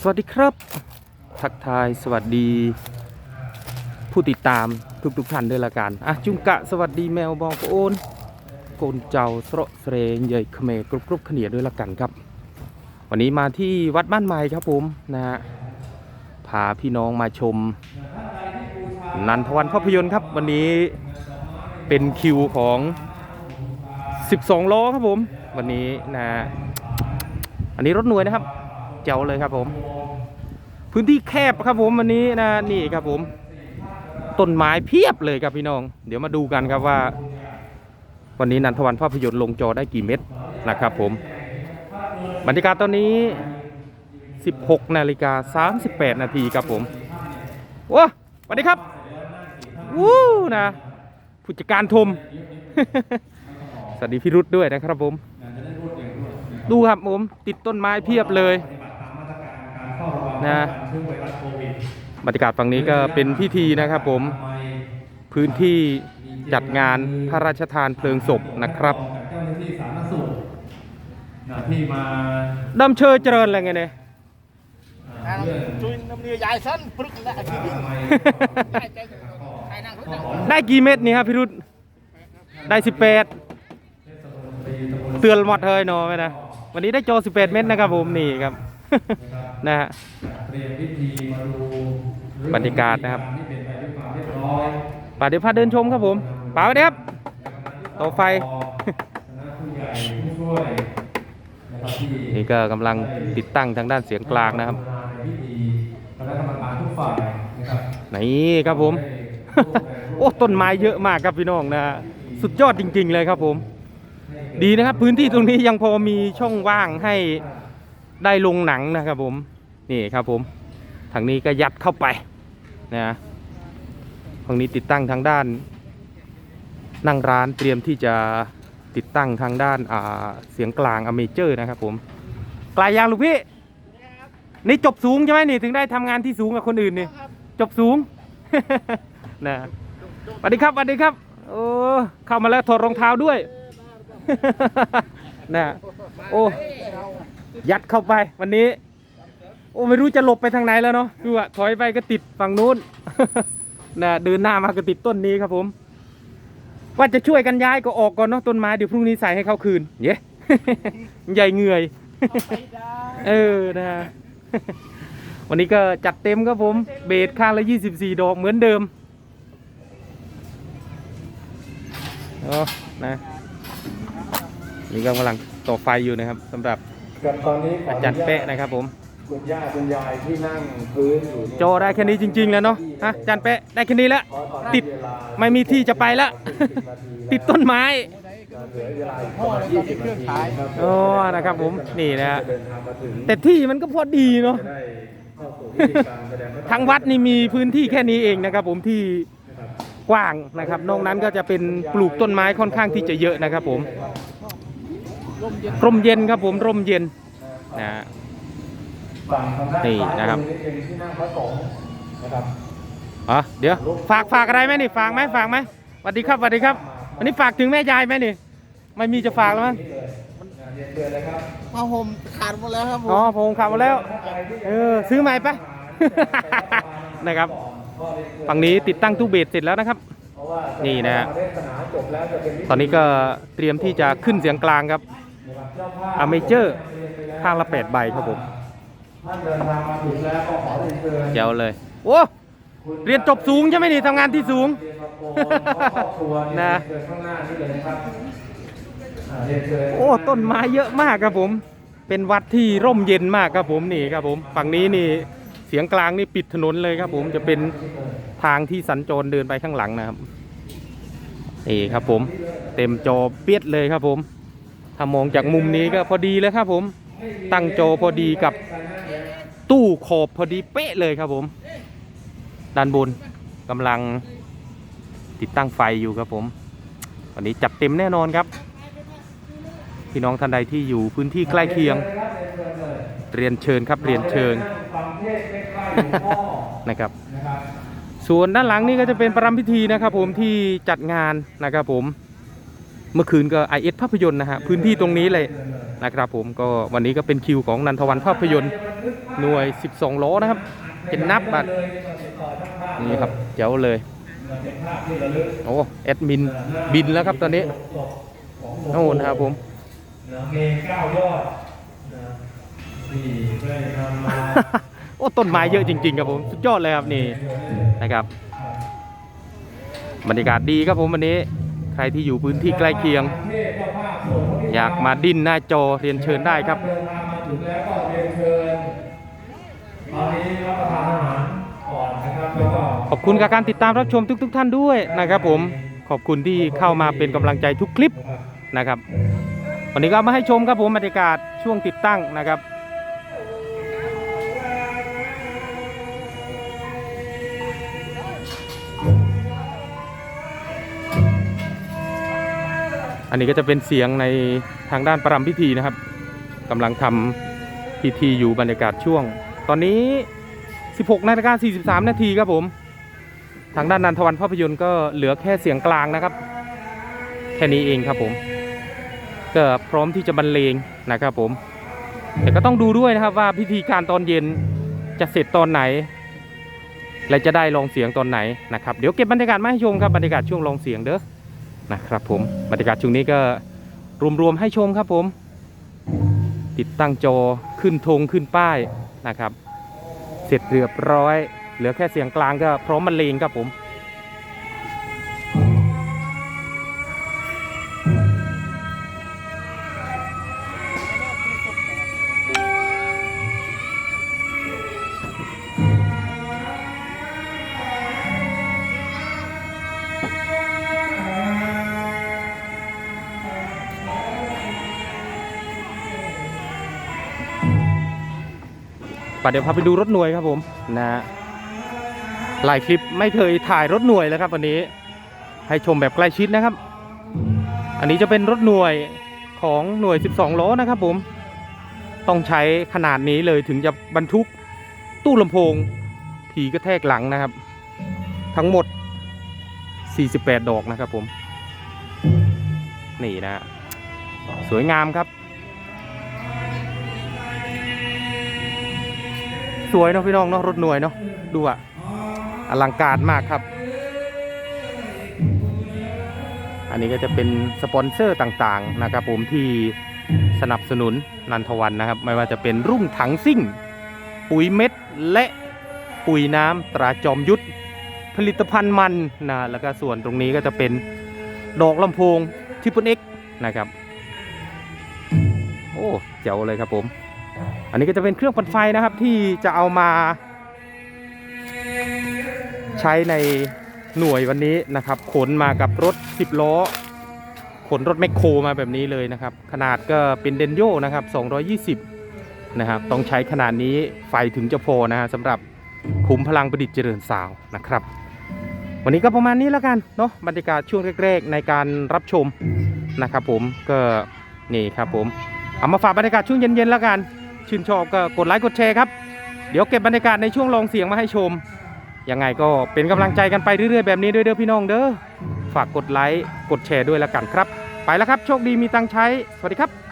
สวัสดีครับ ทักทายสวัสดี ผู้ติดตามทุกทุกๆท่านด้วยละกันอะจุงกะสวัสดีแมวบองโอนโกนเจ้าสระเสรงใหญ่เขมรกรุบกรุบเขเนียดด้วยละกันครับ วันนี้มาที่วัดบ้านใหม่ครับผมนะฮะพาพี่น้องมาชม นันทวันภาพยนตร์ครับ วันนี้เป็นคิวของ 12 ล้อครับผม วันนี้นะฮะ อันนี้รถหน่วยนะครับ เจ๋วเลยครับผม พื้นที่แคบครับผมวันนี้นะนี่ครับผม ต้นไม้เพียบเลยครับพี่น้อง เดี๋ยวมาดูกันครับว่า วันนี้นันทวันภาพยนตร์ลงจอได้กี่เม็ดนะครับผมบรรยากาศตอนนี้ 16 นาฬิกา 38 นาทีครับผมว้าสวัสดีครับวู้นะผู้จัดการทม สวัสดีพี่รุธด้วยนะครับผม ดูครับผมติดต้นไม้เพียบเลยนะบรรยากาศฝั่งนี้ก็เป็นพิธีนะครับผมพื้นที่จัดงานพระราชทานเพลิงศพนะครับที่มาเชยเจริญอะไรไงเนี่ยได้กี่เม็ดนี่ครับพี่รุ่นได้สิบแปดเตือนหมดเลยเนาะไม่นะ วันนี้ได้โจสิบแปดเม็ดนะครับผมนี่ครับ นะฮะเตรียมพิธีมาดูบรรยากาศนะครับป่าเดี๋ยวพาเดินชมครับผมป่าไปเดี๋ยวครับต่อไฟนี่ก็กำลังติดตั้งทางด้านเสียงกลางนะครับในพิธีคณะกรรมการทุกฝ่ายนครับผม โอ้ต้นไม้เยอะมากครับพี่น้องนะ สุดยอดจริง ๆ เลยครับผม ดีนะครับ พื้นที่ตรงนี้ยังพอมีช่องว่างให้ได้ลงหนังนะครับผมนี่ครับผมทางนี้ก็ยัดเข้าไปนะทางนี้ติดตั้งทางด้าน นั่งร้านเตรียมที่จะติดตั้งทางด้านอ่าเสียงกลางอเมเจอร์นะครับผมกลายยางลูกพี่นี่จบสูงใช่ไหมนี่ถึงได้ทำงานที่สูงกับคนอื่นนี่จบสูงนะสวัสดีครับสวัสดีครับ โอ้เข้ามาแล้วถอดรองเท้าด้วย นะโอ้ยัดเข้าไปวันนี้ โอ้ไม่รู้จะหลบไปทางไหนแล้วเนาะดูอะถอยไปก็ติดฝั่งนู้นนะเดินหน้ามาก็ติดต้นนี้ครับผม ว่าจะช่วยกันย้ายก็ออกก่อนเนาะต้นไม้เดี๋ยวพรุ่งนี้ใส่ให้เขาคืนเย้ใหญ่เงื่อยเออนะวันนี้ก็จัดเต็มครับผม เบสข้างละ 24 ดอกเหมือนเดิมโอ้นะ นี่ก็กำลังต่อไฟอยู่นะครับสำหรับกับตอนนี้ขอาจารย์เป๊ะนะครับผม คุณย่าคุณยายที่นั่งพื้นอยู่เนี่ยโจได้แค่นี้จริง ๆ แล้วเนาะฮะอาจารย์เป๊ะได้แค่นี้แล้ว ขอขอติด เวลาไม่มีที่จะไปแล้วติดต้นไม้ เหลือเวลาอีกประมาณ20นาทีนะครับโอ้นะครับผมนี่นะฮะจะเดินทางมาถึงแต่ที่มันก็พอดีเนาะ จะได้เข้าสู่พิธีการแสดงพระทางวัดนี่มีพื้นที่แค่นี้เองนะครับ ผมที่นะครับกว้างนะครับ นอกนั้นก็จะเป็นปลูกต้นไม้ค่อนข้างที่จะเยอะนะครับ ผม ร่มเย็นครับผมร่มเย็นนะฮะฝั่งทางด้านนี่ซ้ายนะครับมือเป็นที่นั่งพระสงฆ์นะครับอ๋อเดี๋ยวฝากฝากอะไรไหมนี่ฝากไหมฝากไหมสวัสดีครับสวัสดีครับ วันนี้ฝากถึงแม่ยายไหมนี่ไม่มีจะฝากแล้วมั้งเรียนเชิญเลยครับผ้าห่มขาดหมดแล้วครับผมอ๋อผมขับมาแล้วเออซื้อใหม่ไปนะครับฝั่งนี้ติดตั้งตู้เบสเสร็จแล้วนะครับเพราะว่านี่นะฮะเทศนาจบแล้วจะเป็นพิธีตอนนี้ก็เตรียมที่จะขึ้นเสียงกลางครับ นะครับเจ้าภาพอเมเจอร์ข้างละแปดใบครับผมท่านเดินทางมาถึงแล้วก็ขอเรียนเชิญเจ๋วเลย โอ้เรียนจบสูงใช่ไหมนี่ทำงานที่สูงเรียนมาโปรครอบครัวเรียนะนเชิญข้างหน้านี่เลยนะครับอ่าเรียนเชิญโอ้ต้นไม้เยอะมากครับผม เป็นวัดที่ร่มเย็นมากครับผมนี่ครับผมฝั่งนี้นี่เสียงกลางนี่ปิดถนนเลยครับผมจะเป็นทางที่สัญจรเดินไปข้างหลังนะครับนี่ครับผม เต็มจอเปียดเลยครับผม ถ้ามองจากมุมนี้ก็พอดีเลยครับผม ตั้งโจพอดีกับตู้ขอบพอดีเป๊ะเลยครับผม ด้านบนกำลังติดตั้งไฟอยู่ครับผม วันนี้จัดเต็มแน่นอนครับ พี่น้องท่านใดที่อยู่พื้นที่ใกล้เคียง เรียนเชิญครับเรียนเชิญนะครับ ส่วนด้านหลังนี่ก็จะเป็นประรำพิธีนะครับผมที่จัดงานนะครับผม เมื่อคืนก็ไอเอสภาพยนตร์นะฮะพื้นที่ตรงนี้เลยนะครับผมก็วันนี้ก็เป็นคิวของนันทวันภาพยนตร์หน่วย 12 ล้อนะครับ เป็นนับบัตรนี่ครับเจ๋วเลยเป็นภาพที่ระลึกโอ้แอดมินบินแล้วครับตอนนี้ของโน่นครับผมนะเมนเก้ายอดนะที่ได้ทำมาโอ้ต้นไม้เยอะจริง ๆ ครับผมสุดยอดเลยครับนี่นะครับ บรรยากาศดีครับผมวันนี้ ใครที่อยู่พื้นที่ใกล้เคียง อยากมาดิ้นหน้าจอเรียนเชิญได้ครับเดินทามาถึงแล้วก็เรียนเชิญตอนนี้รับประทานอาหารก่อนนะครับขอบคุณกับการติดตามรับชมทุก ๆ ท่านด้วยนะครับ ผมขอบคุณที่เข้ามาเป็นกำลังใจทุกคลิปนะครับ วันนี้ก็มาให้ชมครับผมบรรยากาศช่วงติดตั้งนะครับ อันนี้ก็จะเป็นเสียงในทางด้านประรำพิธีนะครับกำลังทำพิธีอยู่บรรยากาศช่วง ตอนนี้ 16นาฬิกา43 นาทีครับผม ทางด้านนันทวันภาพยนตร์ก็เหลือแค่เสียงกลางนะครับ แค่นี้เองครับผม ก็พร้อมที่จะบรรเลงนะครับผม แต่ก็ต้องดูด้วยนะครับว่าพิธีการตอนเย็นจะเสร็จตอนไหน และจะได้ลองเสียงตอนไหนนะครับ เดี๋ยวเก็บบรรยากาศมาให้ชมครับบรรยากาศช่วงลองเสียงเด้อ นะครับผมบรรยากาศช่วงนี้ก็รวมๆให้ชมครับผม ติดตั้งจอขึ้นธงขึ้นป้ายนะครับ เสร็จเรียบร้อย เหลือแค่เสียงกลางก็พร้อมบรรเลงครับผม ป่ะเดี๋ยวพาไปดูรถหน่วยครับผมนะฮะหลายคลิปไม่เคยถ่ายรถหน่วยเลยครับวันนี้ให้ชมแบบใกล้ชิดนะครับ อันนี้จะเป็นรถหน่วยของหน่วย 12 ล้อนะครับผม ต้องใช้ขนาดนี้เลยถึงจะบรรทุกตู้ลำโพงผีกระแทกหลังนะครับ ทั้งหมด 48 ดอกนะครับผม นี่นะ สวยงามครับ วยเนาะพี่น้องเนาะรถหน่วยเนาะดูอะอลังการมากครับ อันนี้ก็จะเป็นสปอนเซอร์ต่างๆนะครับผมที่สนับสนุนนันทวันนะครับ ไม่ว่าจะเป็นรุ่งถังซิ่ง ปุ๋ยเม็ดและปุ๋ยน้ำตราจอมยุทธผลิตภัณฑ์มันนะแล้วก็ส่วนตรงนี้ก็จะเป็นดอกลำโพงทิปเปิลเอ็กนะครับ โอ้ เจ๋วเลยครับผม นนี้ก็จะเป็นเครื่องปั่นไฟนะครับที่จะเอามา ใช้ในหน่วยวันนี้นะครับขนมากับรถ 10 ล้อ ขนรถแมคโครมาแบบนี้เลยนะครับ ขนาดก็เป็นเดนโยนะครับ 220 นะครับ ต้องใช้ขนาดนี้ไฟถึงจะพอนะฮะสำหรับคุ้มพลังประดิษฐ์เจริญสาวนะครับ วันนี้ก็ประมาณนี้แล้วกันเนาะบรรยากาศช่วงแรกๆ ในการรับชมนะครับผมก็นี่ครับผมเอามาฝากบรรยากาศช่วงเย็นๆแล้วกัน ชื่นชอบก็กดไลค์กดแชร์ครับ เดี๋ยวเก็บบรรยากาศในช่วงลองเสียงมาให้ชม ยังไงก็เป็นกำลังใจกันไปเรื่อยๆแบบนี้ด้วยเด้อพี่น้องเด้อ ฝากกดไลค์กดแชร์ด้วยละกันครับ ไปแล้วครับ โชคดีมีตังใช้ สวัสดีครับ